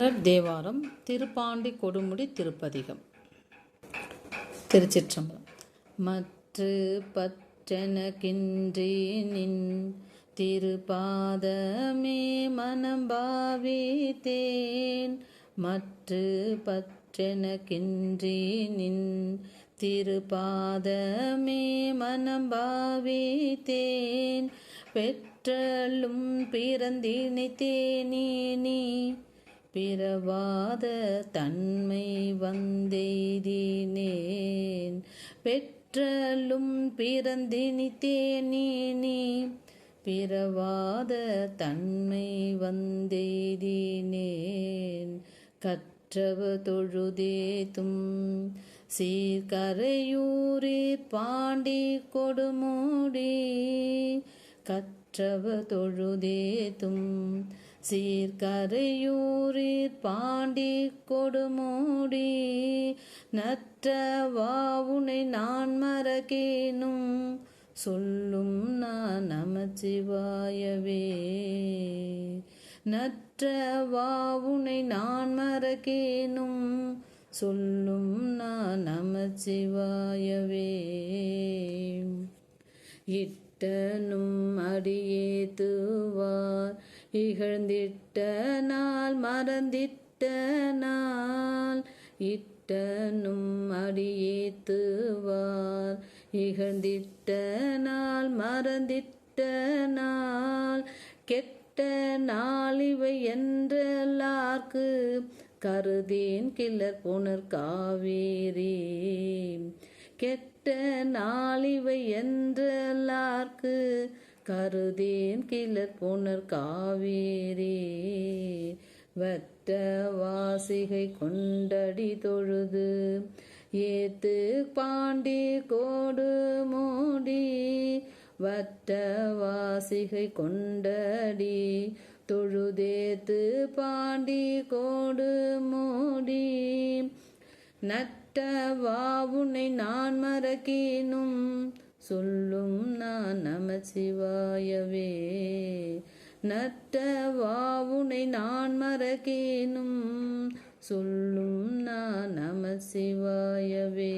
தேவாரம் திருப்பாண்டி கொடுமுடி திருப்பதிகம். திருச்சிற்றம்பலம். மற்று பற்றெனக்கின்றே நின் திருபாதமே மனம் பாவித்தேன் மற்று பற்றெனக்கின்றே நின் திருப்பாதமே மனம் பாவித்தேன் பெற்றலும் பிறந்தினைத்தேனே நீ. பிறவாத தன்மை வந்தெய்தினேன். பெற்றலும் பிறந்தினித்தேனே பிறவாத தன்மை வந்தெய்தினேன். கற்றவ தொழுதேத்தும் சீர்கரையூரே பாண்டி கொடுமூடி. கற்றவ தொழுதேத்தும் சீர்கரையூரிற் பாண்டி கொடுமோடி நற்றவாவுனை நான் மறக்கேனும் சொல்லும் நான் நமச்சிவாயவே. நற்றவாவுனை நான் மறக்கேனும் சொல்லும் நான் நமச்சிவாயவே. இட்டனும் அடியேத்துவார் இகழ்ந்திட்ட நாள் மறந்திட்ட நாள் இட்டனும் அடியேத்துவார். இகழ்ந்திட்ட நாள் மறந்திட்ட நாள் கெட்ட நாள் இவை என்றெல்லார்க்கு கருதேன். கிளர் புனர் காவேரி கெட்ட நாளிவை என்றெல்லார்க்கு கருதேன் கிளர் புனர் காவேரி. வட்ட வாசிகை கொண்டடி தொழுது. ஏத்து பாண்டி கோடு மூடி. வட்ட வாசிகை கொண்டடி தொழுதேத்து பாண்டி கோடு மூடி. நட்ட வாவுனை நான் மறக்கினும். சொல்லும் நான் நமசிவாயவே. நட்டவாவுனை நான் மறக்கேனும். சொல்லும் நான் நமசிவாயவே.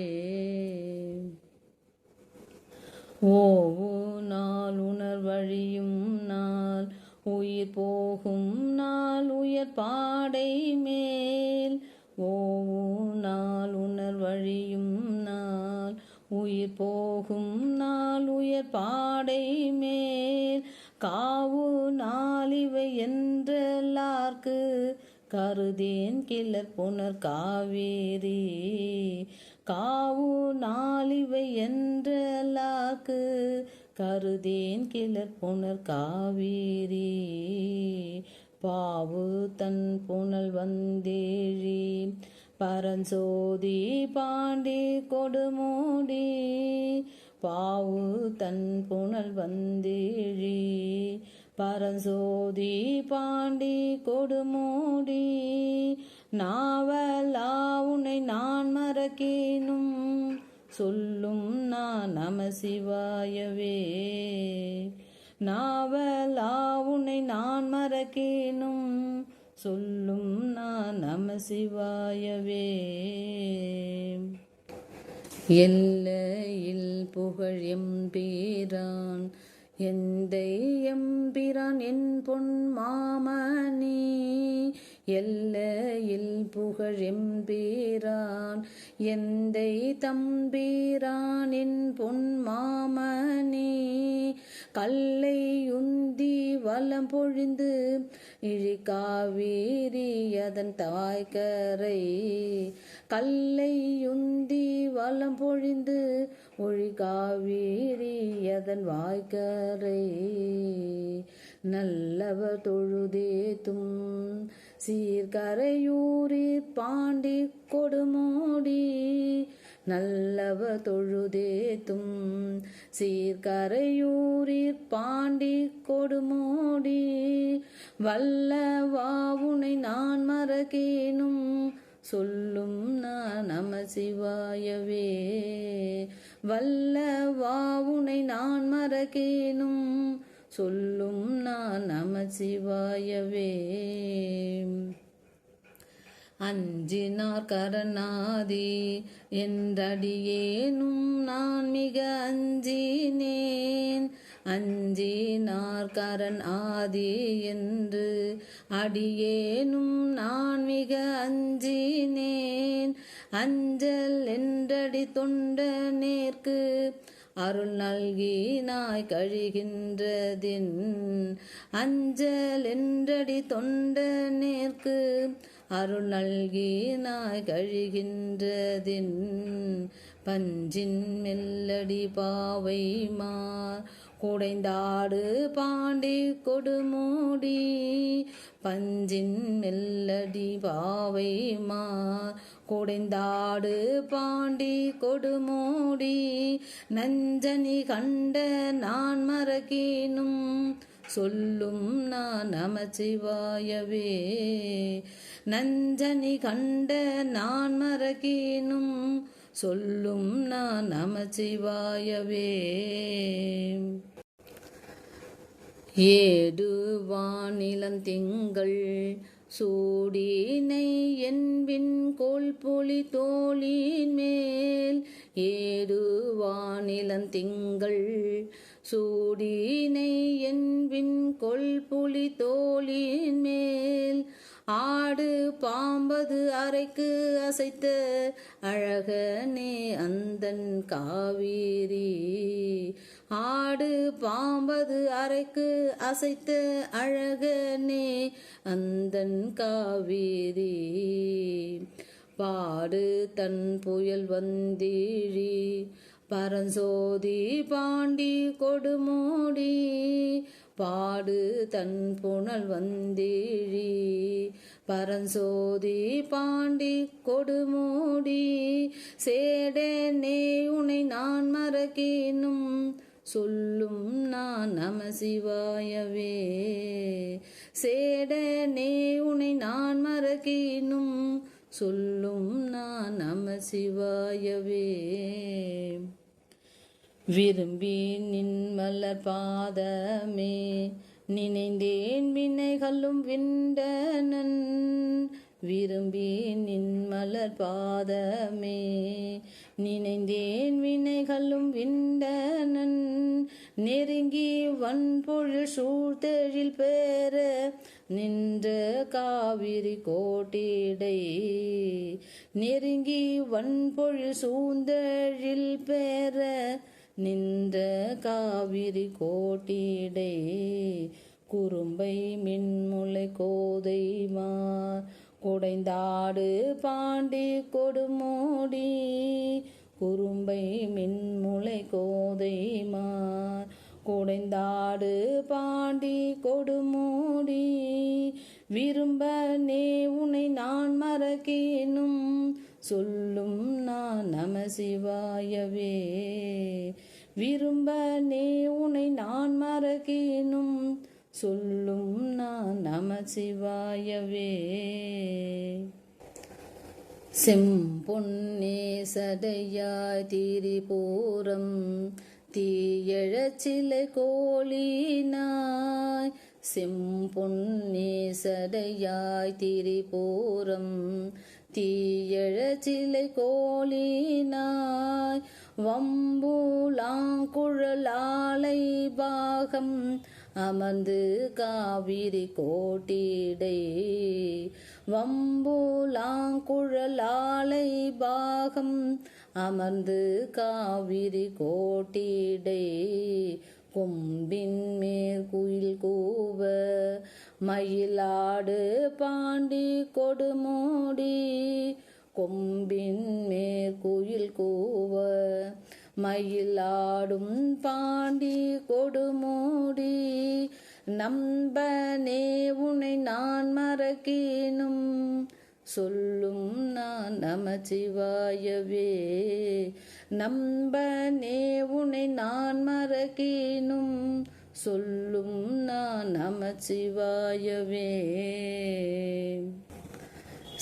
ஓவோ நாள் உணர்வழியும் நாள். உயிர் போகும் நாள் உயர் பாடை மேல். ஓவோ நாள் உணர்வழியும் உயிர் போகும் நாள் உயர் பாடை மேல். காவு நாளிவை என்றெல்லார்க்கு கருதேன் கிளர் புனர் காவேரி. காவு நாளிவை என்றெல்லார்க்கு கருதேன் கிளர் புனர் காவேரி. பாவு தன் புனல் வந்தேழி. பரஞ்சோதி பாண்டி கொடுமூடி பாவு தன் புனல் வந்தேழி. பரஞ்சோதி பாண்டி கொடுமூடி நாவலா உன்னை நான் மறக்கேனும் சொல்லும் நான் நம சிவாயவே. நாவலா உன்னை நான் மறக்கேனும் சொல்லும் நான் நம சிவாயவே. எல்லையில் புகழ் எம்பீரான் எந்தை எம்பிரான் என் பொன் மாமணி. எல்லையில் புகழ் எம்பீரான் எந்தை தம்பீரான் என் பொன் மாமணி. கல்லை உந்தி வலம் பொழிந்து இழிகாவேரி அதன் தாய்கரை கல்லை உந்தி வலம் பொழிந்து ஒழிகாவேரி அதன் வாய்கரை நல்லவர் தொழுதேத்தும் சீர்கரையூரிற் பாண்டி கொடுமோடி. நல்லவ தொழுதேத்தும். சீர்கரையூரிற் பாண்டி கொடுமோடி வல்ல வாவுனை நான் மறக்கேனும் சொல்லும் நான் நம சிவாயவே வல்லவாவுனை நான் மறக்கேனும் சொல்லும் நான் நம சிவாயவே. அஞ்சினார் கரணாதி என்றடியேனும் நான் மிக அஞ்சினேன். அஞ்சினார் கரண் ஆதி என்று அடியேனும் நான் மிக அஞ்சினேன். அஞ்சல் என்றடி தொண்ட நேர்க்கு அருள் நல்கினாய் கழிகின்றதின். அஞ்சல் என்றடி தொண்ட நேர்க்கு அருள் நல்கினாய் கழிகின்றதின் பஞ்சின் மெல்லடி பாவை மார். குடைந்தாடு பாண்டி கொடுமூடி பஞ்சின் மெல்லடி பாவை மார். குடைந்தாடு பாண்டி கொடுமூடி நஞ்சனி கண்ட நான் மறக்கினும். சொல்லும் நான் நமச்சிவாயவே நஞ்சனி கண்ட நான் மறக்கினும் சொல்லும் நான் நமச்சிவாயவே ஏடு வானிலந்திங்கள் சூடினை என்பின் கோல் பொலி தோளின் மேல். ஏடு வானிலந்திங்கள் சூடினை என்பின் கொல் புலி தோளின் மேல். ஆடு பாம்பது அறைக்கு அசைத்த அழகனே அந்தன் காவேரி. ஆடு பாம்பது அறைக்கு அசைத்த அழகனே அந்தன் காவேரி. பாடு தன் புயல் வந்தீழி பரஞ்சோதி பாண்டி கொடு பாடு தன் புனல் வந்தீழி. பரஞ்சோதி பாண்டி கொடுமோடி சேடனே உனை நான் மறக்கினும். சொல்லும் நான் நம சிவாயவே. சேடனே உனை நான் மறக்கினும். சொல்லும் நான் நம சிவாயவே. விரும்பி நின் மலர் பாதமே நினைந்தேன் வினைகளும் விண்டனன். விரும்பி நின்மலர் பாதமே நினைந்தேன் வினைகளும் விண்டனன். நெருங்கி வன்பொழில் சூழ்த்தெழில் பெற நின்ற காவிரி கோட்டிடை. நெருங்கி வன்பொழில் சூழ்ந்தெழில் பெற நின்ற காவிரி கோட்டிடை குறும்பை மின்முளை கோதைமார் குடைந்தாடு பாண்டி கொடுமோடி குறும்பை மின்முளை கோதைமார் குடைந்தாடு பாண்டி கொடுமோடி விரும்ப நே உனை நான் மறக்கினும். சொல்லும் நான் நம சிவாயவே. விரும்ப நே உனை நான் மறக்கினும் சொல்லும் நான் நம சிவாயவே. செம்பொன்னே சடையாய் திரிபூரம் தீயழச்சிலை கோழினாய். செம்பொன்னே சடையாய் திரிபூரம் தீயழச்சிலை கோலினாய் வம்பூலாங்குழலாலை பாகம் அமர்ந்து காவிரி கோட்டிடை வம்பூலாங்குழலாலை பாகம் அமர்ந்து காவிரி கோட்டிடை. கொம்பின் மேற்குயில் கூவ மயிலாடு பாண்டி கொடுமோடி கொம்பின் மேற்குயில் கூவ மயிலாடும் பாண்டி கொடுமோடி நம்பனே உனை நான் மறக்கினும். சொல்லும் நான் நமச்சிவாயவே நம்பனே உனை நான் மறக்கினும். சொல்லும் நான் நமச்சிவாயவே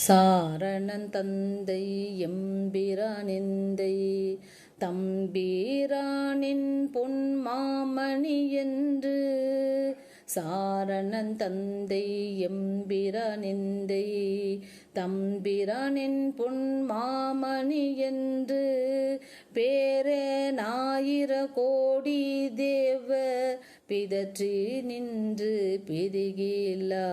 சாரணன் தந்தை எம்பிரானிந்தை தம்பீரானின் பொன் மாமணி என்று. சாரணன் தந்தை எம்பிரானிந்தை தம்பிரானின் பொன் மாமணி என்று பேரே ஞாயிர கோடி தேவ பிதற்றி நின்று பிரிகிலா.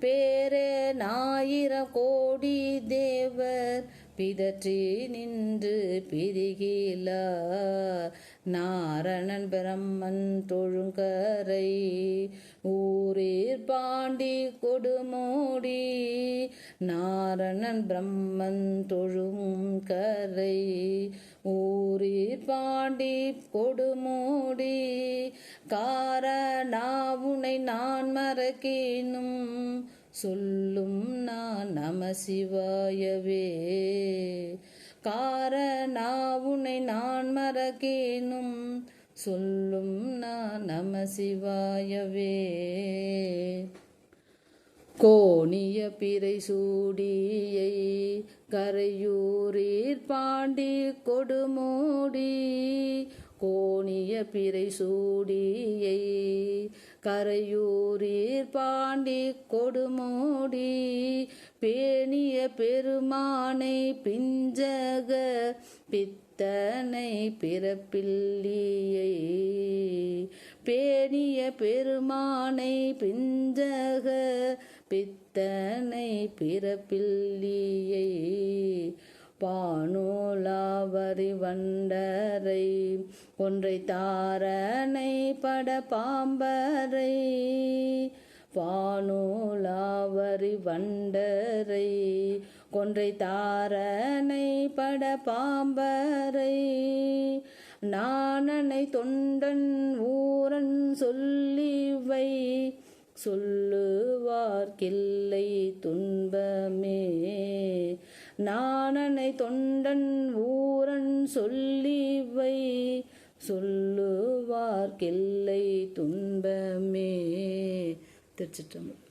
பேரே ஞாயிர கோடி தேவர் பிதற்றி நின்று பிரிகிலா நாரணன் பிரம்மன் தொழுங்கரை. ஊரீர் பாண்டி கொடுமோடி. நாரணன் பிரம்மன் தொழும் கரை. ஊரீர் பாண்டி கொடுமோடி. காரணாவுனை நான் மறக்கினும். சொல்லும் நான் நம சிவாயவே. காரணாவுனை நான் மறக்கேனும். சொல்லும் நான் நம சிவாயவே. கோணிய பிறை சூடியை கரையூரீர் பாண்டி கொடுமோடி. கோணிய பிறை சூடியை கரையூரீர் பாண்டி கொடுமோடி பேணிய பெருமானை பிஞ்சக பித்தனை பிறப்பில்லியை பேணிய பெருமானை பிஞ்சக பித்தனை பிறப்பில்லியை பானோலாவரி வண்டரை ஒன்றை தாரணை பட பாம்பரை. பானோலாவரி வண்டரை கொன்றை தாரனை பட பாம்பரை. நாணனை தொண்டன் ஊரன் சொல்லிவை சொல்லுவார்கில்லை துன்பமே. நாணனை தொண்டன் ஊரன் சொல்லிவை சொல்லுவார்க்கில்லை துன்பமே. திருச்சிற்றம்பலம்.